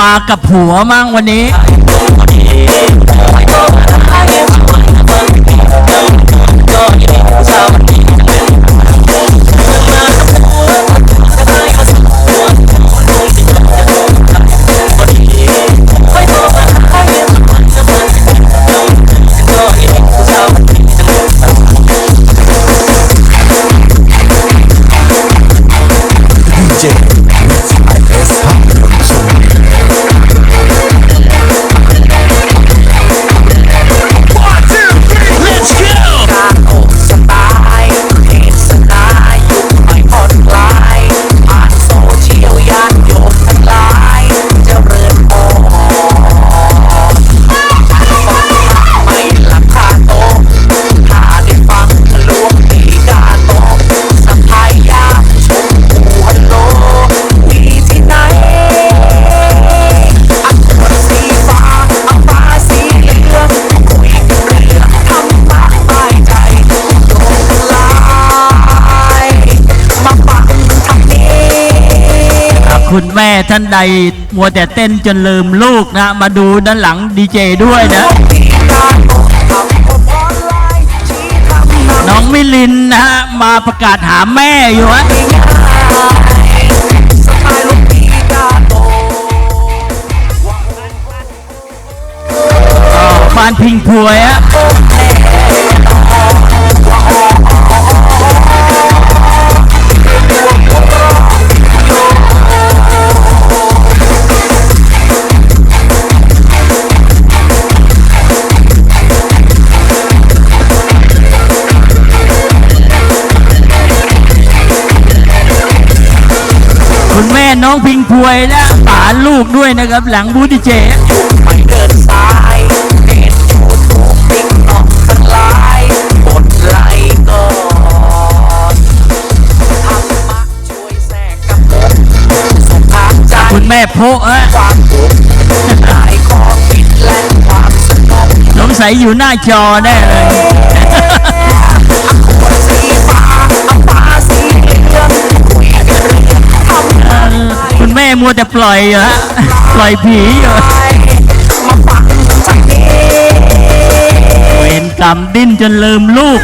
มากับผัวมั่งวันนี้ ใดมัวแต่เต้นจนลืมลูกนะ มาดูด้านหลังดีเจด้วยนะ น้องมิลินนะมาประกาศหาแม่อยู่ฮะบ้านพิงพวยฮะ วยและฝาลูกด้วยนะครับ หลังบูติเจอคุคุณแม่โพะเอ้ความทุข์ายคอปิดและความสงบสงสัยอยู่หน้าจอแน่เลย แม่มัวแต่ปล่อยอยู่ฮะปล่อยผีอยู่เวรกรรมดิ้นจนลืมลูก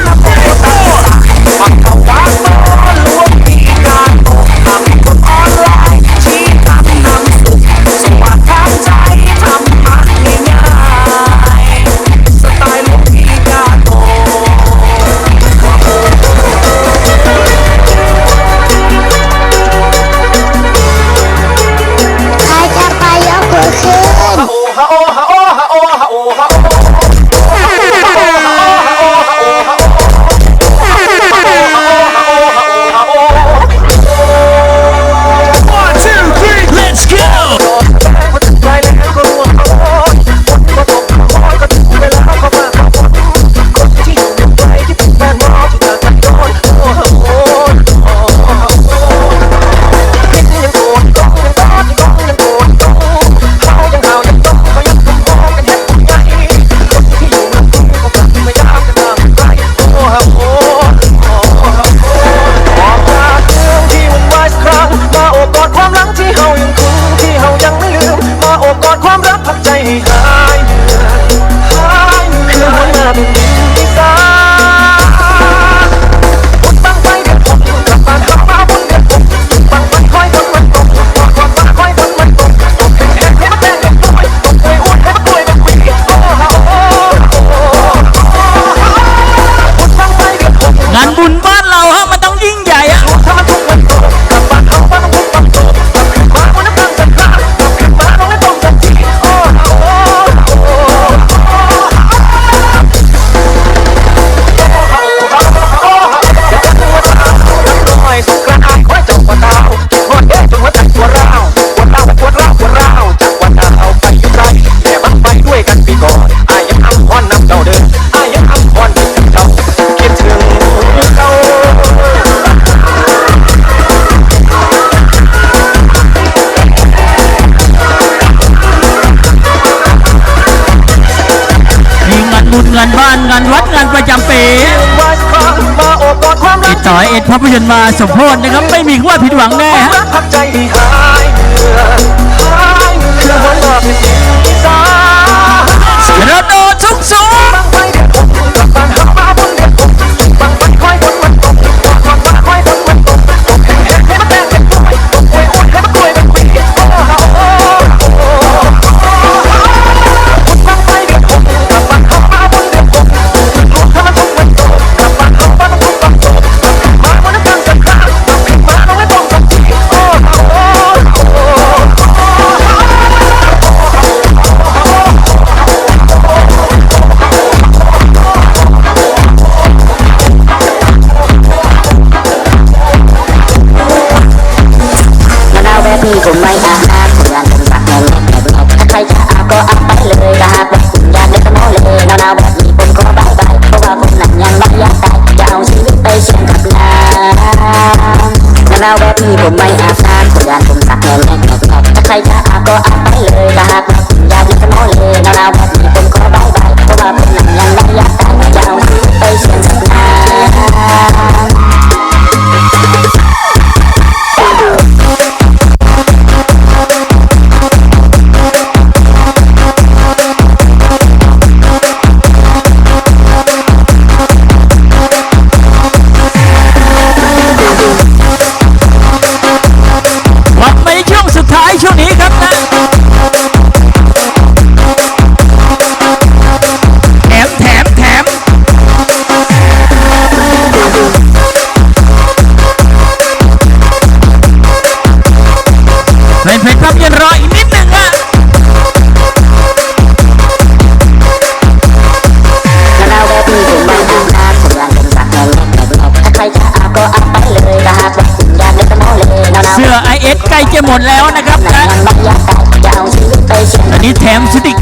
ภาพยนตร์มาสมโพธนะครับ ไม่มีว่าผิดหวังแน่ฮะ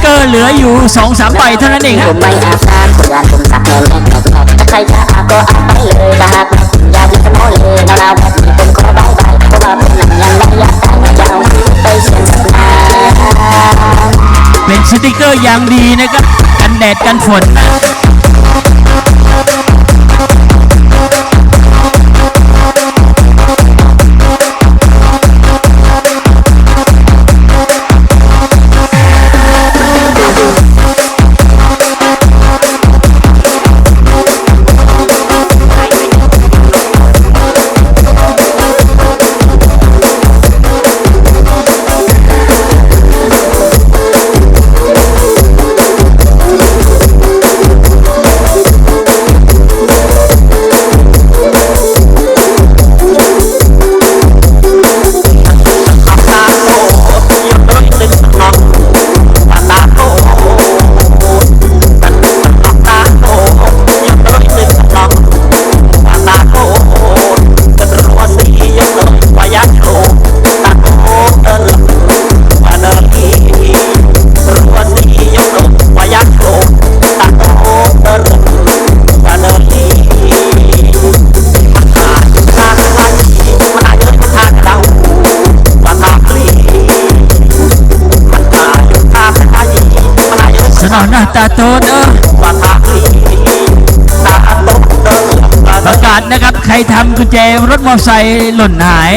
เกอร์เหลืออยู่สองสามใบเท่านั้นเองฮะไม่อาบน้ำคนงานผมสักแน่นแน่นใครจะอาบก็อาบไปเลยถ้หากว่ายากกินโมเลยหนาวๆแบบนี้ผมขอบบายเพราะว่าผมนั้ยังไม่ตายอยามืไปเสียนสันาเป็นสติกเกอร์อย่างดีนะครับ กันแดดกันฝนนะ ตาโตเนอะประกาศนะครับใครทำกุญแจรถมอเตอร์ไซค์หล่นหาย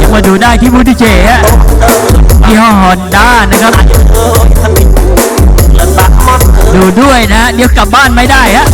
ยังมาดูได้ที่บูติเจฮะที่ห้อฮอนด้านะครับ ดูด้วยนะ เดี๋ยวกลับบ้านไม่ได้ฮะ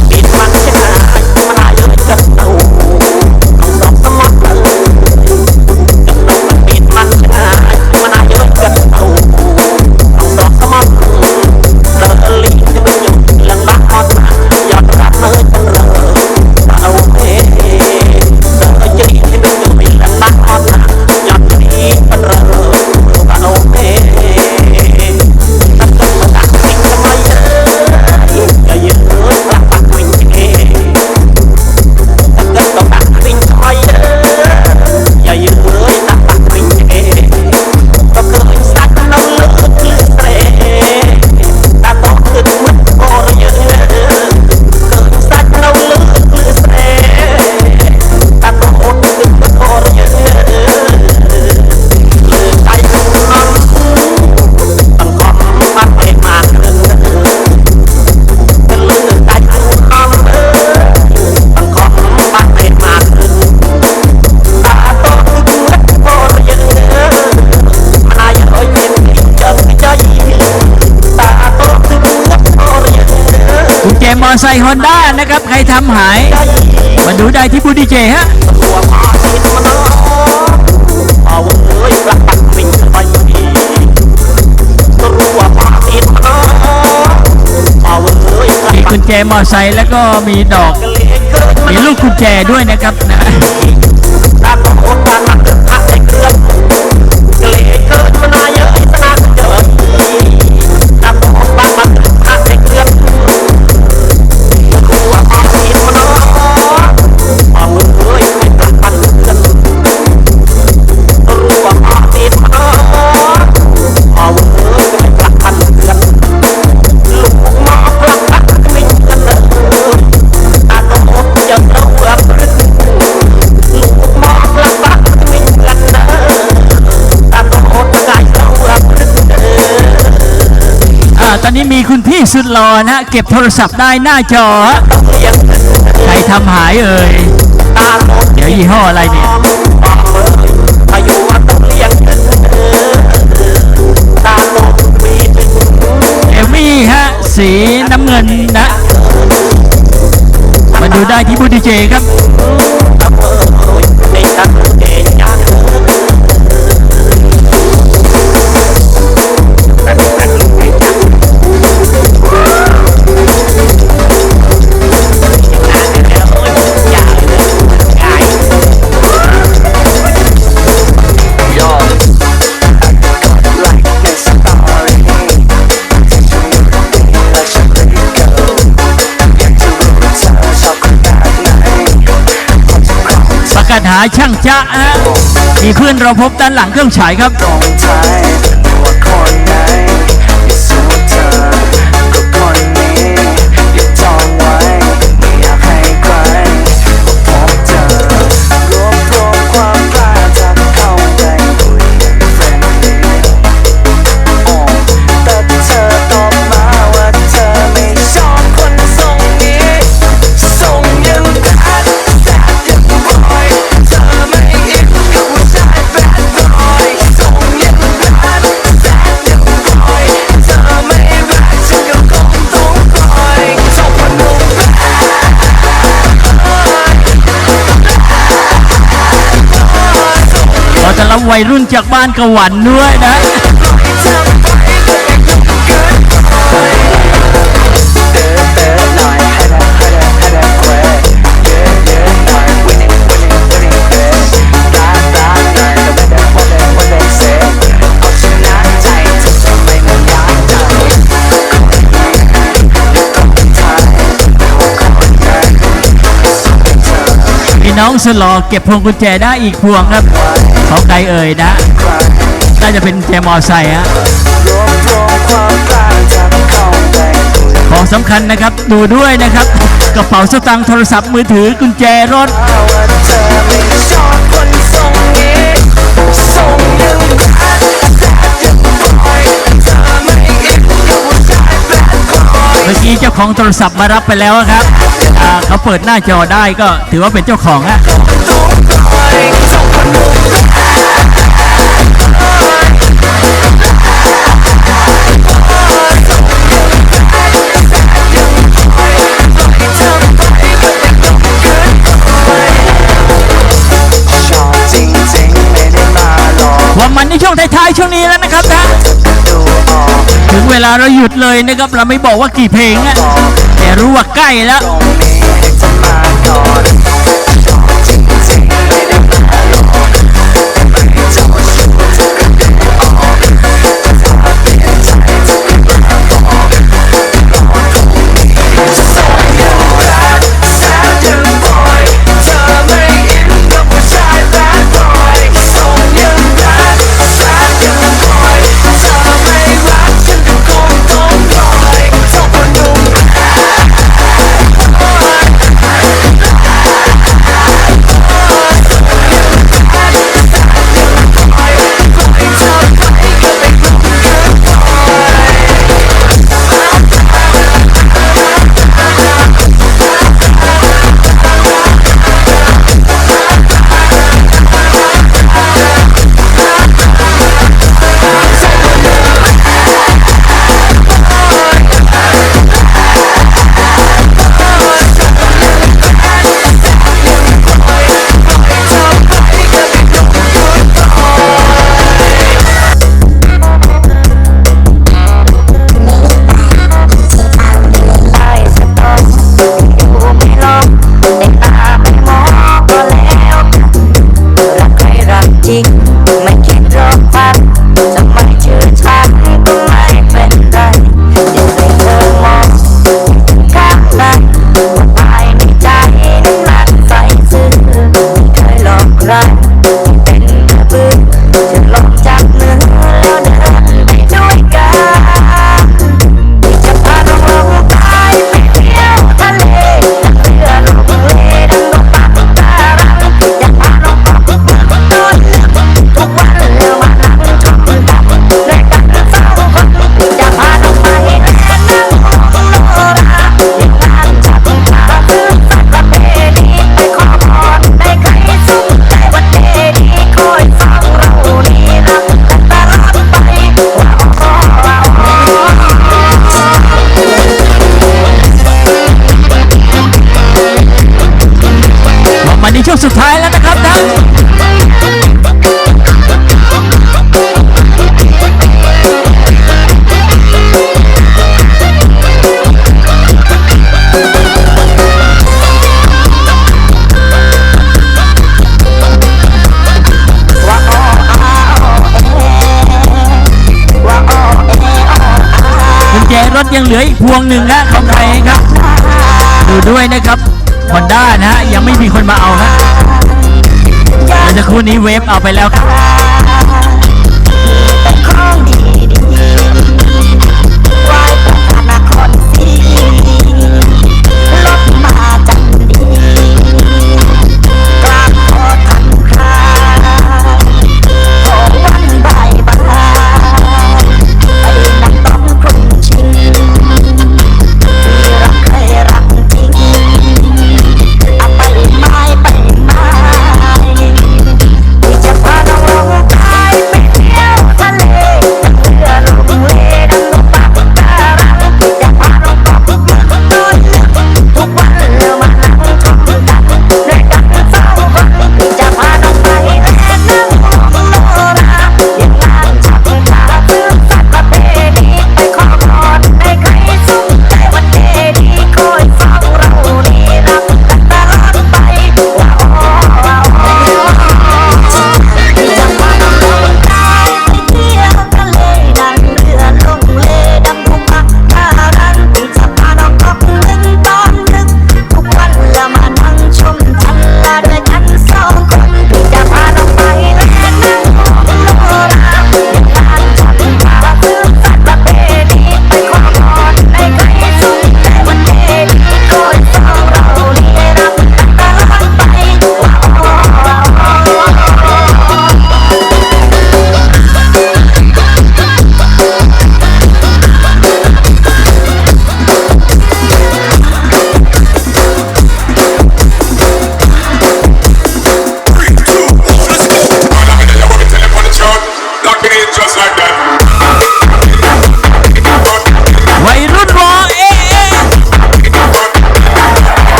ฮอนด้านะครับ ใครทำหาย มาดูได้ที่บูดีเจฮะมีกุญแจมอไซค์แล้วก็มีดอก มีลูกกุญแจด้วยนะครับนะ อนนี้มีคุณพี่สุดหล่อนะ เก็บโทรศัพท์ได้หน้าจอฮะใครทำหายเอ่ย เดี๋ยวยี่ห้ออะไรเนี่ยอายุวันต้องเลี้ยงตาโตมีเป็นเอมี่ฮะ สีน้ำเงินนะมาดูได้ที่บูดีเจครับ หาช่างจ๊ะฮะมีเพื่อนเราพบด้านหลังเครื่องฉายครับ วัยรุ่นจากบ้านกะหวันด้วยนะ อพี่องสลอเก็บพวงกุญแจได้อีกพวงครับ ของใครเอ่ยนะน่าจะเป็นแจมอไซค์ฮะรวบของสำคัญนะครับดูด้วยนะครับกระเป๋าสตางค์โทรศัพท์มือถือกุญแจรถเมื่อกี้เจ้าของโทรศัพท์มารับไปแล้วครับ เขาเปิดหน้าจอได้ก็ถือว่าเป็นเจ้าของฮะต้องคอยทรงคนนุ่มชอบจริงๆไม่ได้มาหลอกว่ามันในช่วงท้ายๆช่วงนี้แล้วนะครับนะดูออกถึงเวลาเราหยุดเลยนะครับเราไม่บอกว่ากี่เพลงอะ แต่รู้ว่าใกล้แล้ว ยังเหลืออีกพวงหนึ่งนะของใครครับ ดูด้วยนะครับฮอนด้านะฮะยังไม่มีคนมาเอาฮะเราจะคู่นี้เวฟเอาไปแล้วครับ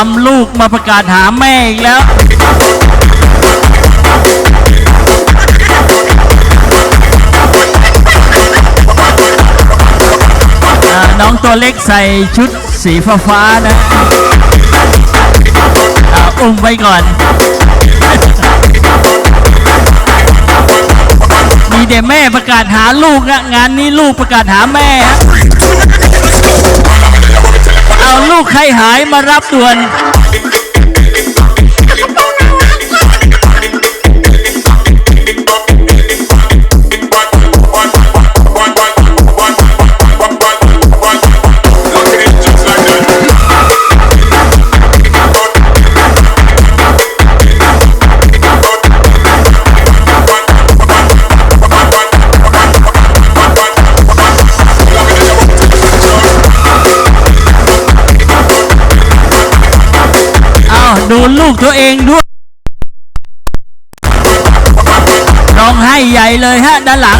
นำลูกมาประกาศหาแม่อีกแล้ว น้องตัวเล็กใส่ชุดสีฟ้าๆนะอุ้มไว้ก่อน มีเด็กแม่ประกาศหาลูกนะงานนี้ลูกประกาศหาแม่ ใครหายมารับด่วน โดนลูกตัวเองด้วย ร้องไห้ใหญ่เลยฮะด้านหลัง